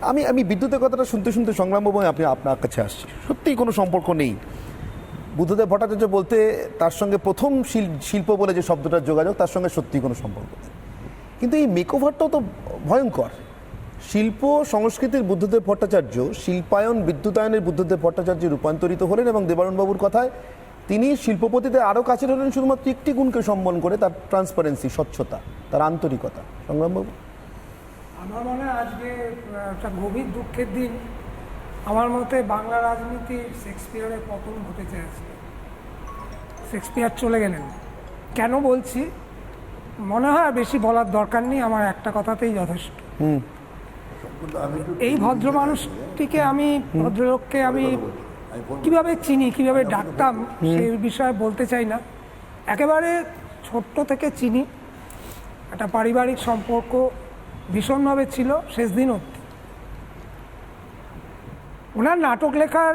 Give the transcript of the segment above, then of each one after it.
আমি আমি বিদ্যুতের কথাটা শুনতে শুনতে সংগ্রামবাবু আপনি, আপনার কাছে আসছি। সত্যিই কোনো সম্পর্ক নেই। বুদ্ধদেব ভট্টাচার্য বলতে তার সঙ্গে প্রথম শিল- শিল্প বলে যে শব্দটার যোগাযোগ, তার সঙ্গে সত্যিই কোনো সম্পর্ক নেই। কিন্তু এই মেকওভারটাও তো ভয়ঙ্কর। শিল্প, সংস্কৃতির বুদ্ধদেব ভট্টাচার্য, শিল্পায়ন, বিদ্যুতায়নের বুদ্ধদেব ভট্টাচার্য রূপান্তরিত হলেন এবং দেবারুণবাবুর কথায় তিনি শিল্পপতিতে আরও কাছে হলেন শুধুমাত্র একটি গুণকে সম্মান করে, তার ট্রান্সপারেন্সি স্বচ্ছতা, তার আন্তরিকতা। সংগ্রামবাবু আমার মনে হয় আজকে একটা গভীর দুঃখের দিন। আমার মতে বাংলা রাজনীতি শেক্সপিয়ারের পতন ঘটেছে আজকে শেক্সপিয়ার চলে গেলেন। কেন বলছি? মনে হয় বেশি বলার দরকার নেই আমার একটা কথাতেই যথেষ্ট। এই ভদ্র মানুষটিকে আমি ভদ্রলোককে আমি কীভাবে চিনি কীভাবে ডাকতাম সেই বিষয়ে বলতে চাই না। একেবারে ছোট্ট থেকে চিনি। একটা পারিবারিক সম্পর্ক ভীষণভাবে ছিল শেষ দিন অবধি। ওনার নাটক লেখার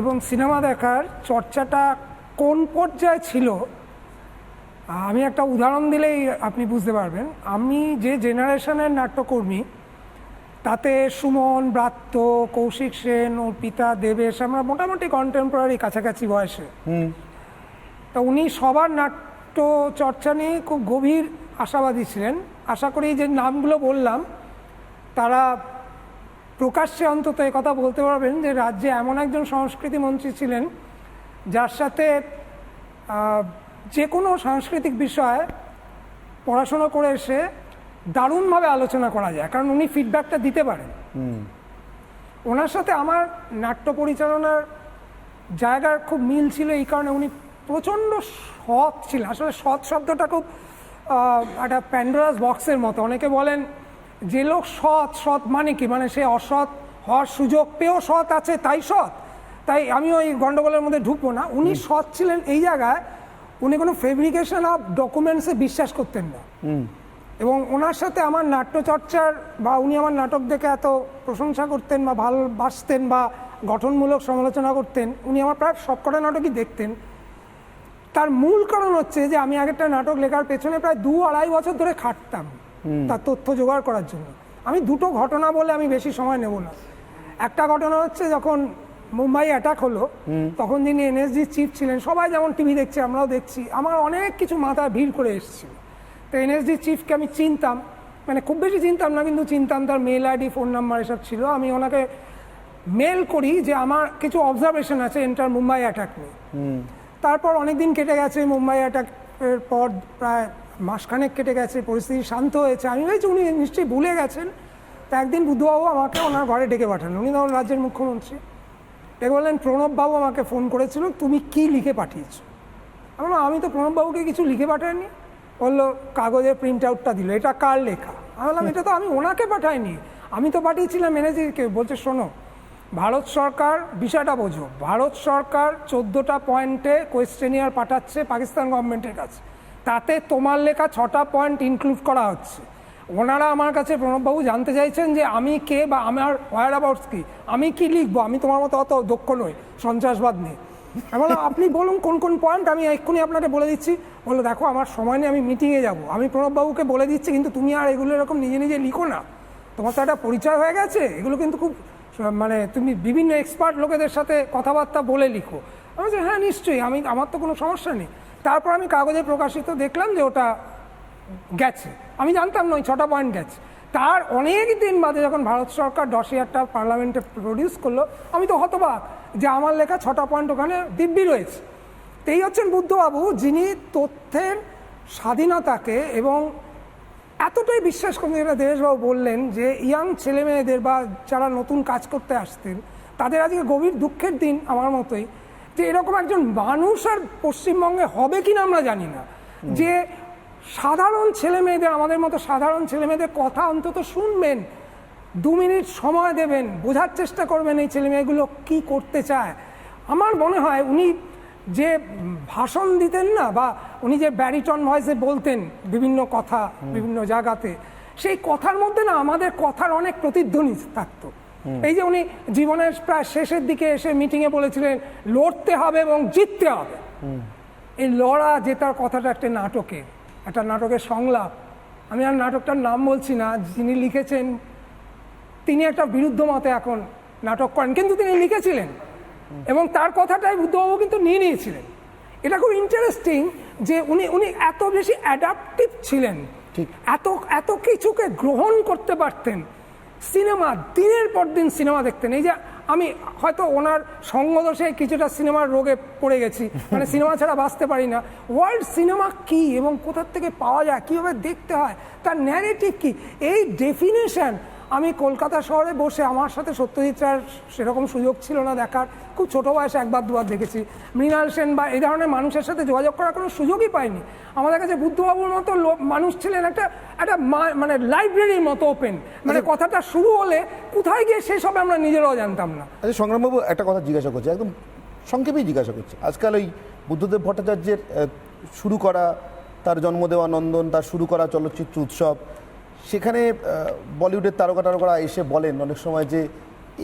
এবং সিনেমা দেখার চর্চাটা কোন পর্যায়ে ছিল আমি একটা উদাহরণ দিলেই আপনি বুঝতে পারবেন। আমি যে জেনারেশনের নাট্যকর্মী তাতে সুমন ব্রাত্য কৌশিক সেন অর্পিতা দেবেশ আমরা মোটামুটি কন্টেম্পোরারি কাছাকাছি বয়সে। তা উনি সবার নাট্য চর্চা নিয়ে খুব গভীর আশাবাদী ছিলেন। আশা করি যে নামগুলো বললাম তারা প্রকাশ্যে অন্তত কথা বলতে পারবেন যে রাজ্যে এমন একজন সংস্কৃতি মন্ত্রী ছিলেন যার সাথে যে কোনো সাংস্কৃতিক বিষয়ে পড়াশোনা করে এসে দারুণভাবে আলোচনা করা যায় কারণ উনি ফিডব্যাকটা দিতে পারেন। ওনার সাথে আমার নাট্য পরিচালনার জায়গার খুব মিল ছিল এই কারণে উনি প্রচণ্ড সৎ ছিল আসলে সৎ শব্দটা খুব একটা প্যান্ডোরাস বক্সের মতো। অনেকে বলেন যে লোক সৎ সৎ মানে কি? মানে সে অসৎ হওয়ার সুযোগ পেয়েও সৎ আছে তাই সৎ। তাই আমি ওই গন্ডগোলের মধ্যে ঢুকবো না। উনি সৎ ছিলেন এই জায়গায় উনি কোনো ফেব্রিকেশন অফ ডকুমেন্টসে বিশ্বাস করতেন না। এবং ওনার সাথে আমার নাট্যচর্চার বা উনি আমার নাটক দেখে এত প্রশংসা করতেন বা ভালোবাসতেন বা গঠনমূলক সমালোচনা করতেন উনি আমার প্রায় সবকটা নাটকই দেখতেন। তার মূল কারণ হচ্ছে যে আমি আগেরটা নাটক লেখার পেছনে প্রায় দু আড়াই বছর ধরে খাটতাম তার তথ্য জোগাড় করার জন্য। আমি দুটো ঘটনা বলে আমি বেশি সময় নেব না। একটা ঘটনা হচ্ছে যখন মুম্বাই অ্যাটাক হলো তখন যিনি এনএসজি চিফ ছিলেন সবাই যেমন টিভি দেখছে আমরাও দেখছি। আমার অনেক কিছু মাথায় ভিড় করে এসেছিল। তো এনএসজি চিফকে আমি চিনতাম। মানে খুব বেশি চিনতাম না কিন্তু চিনতাম তার মেল আইডি ফোন নাম্বার এসব ছিল। আমি ওনাকে মেল করি যে আমার কিছু অবজারভেশন আছে এন্টার মুম্বাই অ্যাটাক নিয়ে তারপর অনেক দিন কেটে গেছে মুম্বাই অ্যাটাকের পর, প্রায় মাসখানেক কেটে গেছে, পরিস্থিতি শান্ত হয়েছে। আমি ভেবেছি উনি নিশ্চয়ই ভুলে গেছেন। তা একদিন বুদ্ধবাবু আমাকে ওনার ঘরে ডেকে পাঠান। উনি তখন রাজ্যের মুখ্যমন্ত্রী। ডেকে বললেন, প্রণববাবু আমাকে ফোন করেছিল, তুমি কি লিখে পাঠিয়েছো? আমি আমি তো প্রণববাবুকে কিছু লিখে পাঠাইনি। বলল, কাগজের প্রিন্ট আউটটা দিল, এটা কার লেখা? আমি বললাম, এটা তো আমি ওনাকে পাঠাইনি। আমি তো পাঠিয়েছিলাম ম্যানেজারকে বলছে, শোনো ভারত সরকার বিষয়টা বোঝো। ভারত সরকার চোদ্দোটা পয়েন্টে কোয়েশ্চেনিয়ার পাঠাচ্ছে পাকিস্তান গভর্নমেন্টের কাছে। তাতে তোমার লেখা ছটা পয়েন্ট ইনক্লুড করা হচ্ছে। ওনারা আমার কাছে প্রণববাবু জানতে চাইছেন যে আমি কে বা আমার ওয়ার অ্যাবাউটস কি? আমি কি লিখব? আমি তোমার মতো অত দক্ষ নই, সন্ত্রাসবাদ নিয়ে আমি আপনি বলুন কোন কোন পয়েন্ট? আমি এক্ষুনি আপনাকে বলে দিচ্ছি। বলল, দেখো, আমার সময় নেই, আমি মিটিংয়ে যাব। আমি প্রণববাবুকে বলে দিচ্ছি, কিন্তু তুমি আর এগুলো এরকম নিজে নিজে লিখো না। তোমার তো একটা পরিচয় হয়ে গেছে। এগুলো কিন্তু খুব মানে তুমি বিভিন্ন এক্সপার্ট লোকেদের সাথে কথাবার্তা বলে লিখো। আমি বলছি হ্যাঁ নিশ্চয়ই, আমি, আমার তো কোনো সমস্যা নেই। তারপর আমি কাগজে প্রকাশিত দেখলাম যে ওটা গেছে। আমি জানতাম না, ওই ছটা পয়েন্ট গেছে। তার অনেক দিন বাদে যখন ভারত সরকার ডসিয়ারটা পার্লামেন্টে প্রডিউস করল, আমি তো হতবাক যে আমার লেখা ছটা পয়েন্ট ওখানে দিব্যি রয়েছে। তো এই হচ্ছেন বুদ্ধবাবু, যিনি তথ্যের স্বাধীনতাকে এবং এতটাই বিশ্বাস করতেন যেটা দেবেশবাবু বললেন যে ইয়াং ছেলে মেয়েদের বা যারা নতুন কাজ করতে আসতেন তাদের আজকে গভীর দুঃখের দিন আমার মতোই যে এরকম একজন মানুষ আর পশ্চিমবঙ্গে হবে কিনা আমরা জানি না। যে সাধারণ ছেলে মেয়েদের আমাদের মতো সাধারণ ছেলে মেয়েদের কথা অন্তত শুনবেন দু মিনিট সময় দেবেন বোঝার চেষ্টা করবেন এই ছেলে মেয়েগুলো কী করতে চায়। আমার মনে হয় উনি যে ভাষণ দিতেন না বা উনি যে ব্যারিটন ভয়েসে বলতেন বিভিন্ন কথা বিভিন্ন জায়গাতে সেই কথার মধ্যে না আমাদের কথার অনেক প্রতিধ্বনি থাকতো। এই যে উনি জীবনের প্রায় শেষের দিকে এসে মিটিংয়ে বলেছিলেন লড়তে হবে এবং জিততে হবে। এই লড়া জেতার কথাটা একটা নাটকে একটা নাটকের সংলাপ। আমি আর নাটকটার নাম বলছি না যিনি লিখেছেন তিনি একটা বিরুদ্ধ মতে এখন নাটক করেন কিন্তু তিনি লিখেছিলেন। এবং তার কথাটাই বুদ্ধবাবু কিন্তু নিয়ে নিয়েছিলেন। এটা খুব ইন্টারেস্টিং যে উনি উনি এত বেশি অ্যাডাপটিভ ছিলেন ঠিক। এত এত কিছুকে গ্রহণ করতে পারতেন সিনেমা দিনের পর দিন সিনেমা দেখতেন। এই যে আমি হয়তো ওনার সঙ্গদোষে কিছুটা সিনেমার রোগে পড়ে গেছি মানে সিনেমা ছাড়া বাঁচতে পারি না। ওয়ার্ল্ড সিনেমা কি এবং কোথার থেকে পাওয়া যায় কীভাবে দেখতে হয় তার ন্যারেটিভ কি? এই ডেফিনেশন আমি কলকাতা শহরে বসে আমার সাথে সত্যজিৎ রায়ের সেরকম সুযোগ ছিল না দেখার। খুব ছোটো বয়সে একবার দুবার দেখেছি। মৃণাল সেন বা এই ধরনের মানুষের সাথে যোগাযোগ করার কোনো সুযোগই পাইনি। আমাদের কাছে বুদ্ধবাবুর মতো লোক মানুষ ছিলেন একটা একটা মানে লাইব্রেরির মতো ওপেন মানে কথাটা শুরু হলে কোথায় গিয়ে শেষ হবে আমরা নিজেরাও জানতাম না। আচ্ছা সংগ্রামবাবু একটা কথা জিজ্ঞাসা করছি একদম সংক্ষেপেই জিজ্ঞাসা করছি। আজকাল ওই বুদ্ধদেব ভট্টাচার্যের শুরু করা তার জন্ম দেওয়া নন্দন তার শুরু করা চলচ্চিত্র উৎসব সেখানে বলিউডের তারকা তারকারা এসে বলেন অনেক সময় যে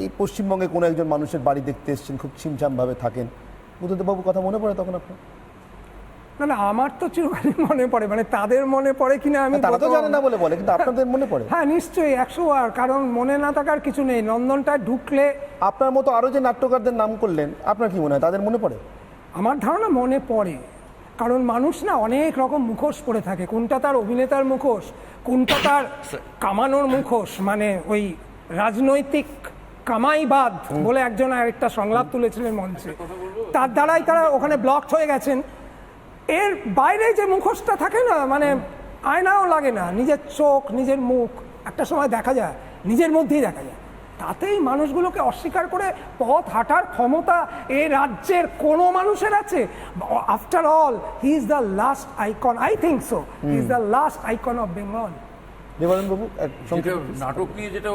এই পশ্চিমবঙ্গে কোনো একজন মানুষের বাড়ি দেখতে এসেছেন খুব ছিমছামভাবে থাকেন। বুদ্ধদেববাবু কথা মনে পড়ে তখন আপনার? না না আমার তো চিরকালই মনে পড়ে মানে তাদের মনে পড়ে কিনা আমি তারা তো জানে না বলে বলে কিন্তু আপনাদের মনে পড়ে। হ্যাঁ নিশ্চয়ই একশো বার কারণ মনে না থাকার কিছু নেই নন্দনটা ঢুকলে আপনার মতো আরও যে নাট্যকারদের নাম করলেন আপনার কি মনে হয় তাদের মনে পড়ে? আমার ধারণা মনে পড়ে। কারণ মানুষ না অনেক রকম মুখোশ পরে থাকে। কোনটা তার অভিনেতার মুখোশ কোনটা তার কামানোর মুখোশ মানে ওই রাজনৈতিক কামাইবাদ বলে একজন আরেকটা সংলাপ তুলেছিলেন মঞ্চে। তার দ্বারাই তারা ওখানে ব্লকড হয়ে গেছেন। এর বাইরে যে মুখোশটা থাকে না মানে আয়নাও লাগে না। নিজের চোখ নিজের মুখ একটা সময় দেখা যায় নিজের মধ্যেই দেখা যায়। তাতেই মানুষগুলোকে অস্বীকার করে পথ হাঁটার ক্ষমতা এ রাজ্যের কোনো মানুষের আছে? After all he is the last icon I think so he is the last icon of Bengal নাটক নিয়ে যেটা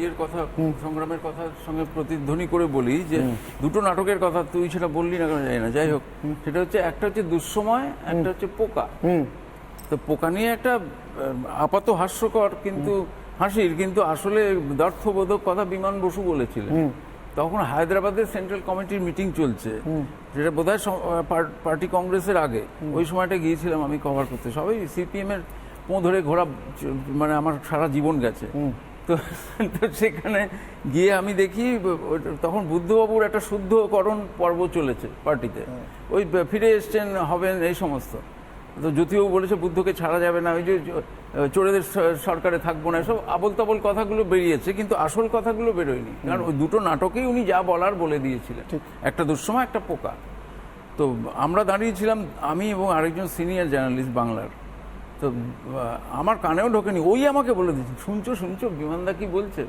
ইয়ের কথা সংগ্রামের কথার সঙ্গে প্রতিধ্বনি করে বলি যে দুটো নাটকের কথা তুই সেটা বললি না কেন জানি না। যাই হোক সেটা হচ্ছে একটা হচ্ছে দুঃসময় একটা হচ্ছে পোকা। তো পোকা নিয়ে একটা আপাত হাস্যকর কিন্তু হাসির কিন্তু আসলে দ্ব্যর্থবোধক কথা বিমান বসু বলেছিলেন। তখন হায়দ্রাবাদের সেন্ট্রাল কমিটির মিটিং চলছে। যেটা বোধহয় পার্টি কংগ্রেসের আগে। ওই সময়টা গিয়েছিলাম আমি কভার করতে। সবাই সিপিএম এর পো ধরে ঘোরা মানে আমার সারা জীবন গেছে। তো তো সেখানে গিয়ে আমি দেখি তখন বুদ্ধবাবুর একটা শুদ্ধকরণ পর্ব চলেছে পার্টিতে। ওই ফিরে এসছেন হবেন এই সমস্ত। তো জ্যোতিবাবু বলেছে বুদ্ধকে ছাড়া যাবে না ওই যে চোরেদের সরকারে থাকব না সব আবল তাবল কথাগুলো বেরিয়েছে কিন্তু আসল কথাগুলো বেরোয়নি। কারণ ওই দুটো নাটকেই উনি যা বলার বলে দিয়েছিলেন। একটা দুঃসময় একটা পোকা। তো আমরা দাঁড়িয়েছিলাম আমি এবং আরেকজন সিনিয়র জার্নালিস্ট বাংলার। তো আমার কানেও ঢোকেনি ওই আমাকে বলে দিচ্ছে শুনছো শুনছো বিমানদা কি বলছে?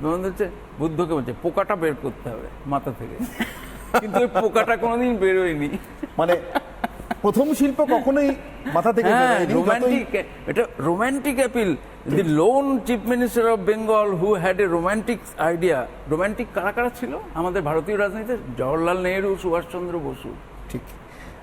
বিমানদা হচ্ছে বুদ্ধকে বলছে পোকাটা বের করতে হবে মাথা থেকে। কিন্তু ওই পোকাটা কোনোদিন বেরোয়নি। মানে প্রথম শিল্প কখনোই মাথা থেকে হ্যাঁ রোমান্টিক এটা romantic appeal the lone chief minister of Bengal who had a romantic idea romantic কারা কারা ছিল? আমাদের ভারতীয় রাজনীতিতে? জওয়াহরলাল নেহরু সুভাষচন্দ্র বসু। ঠিক।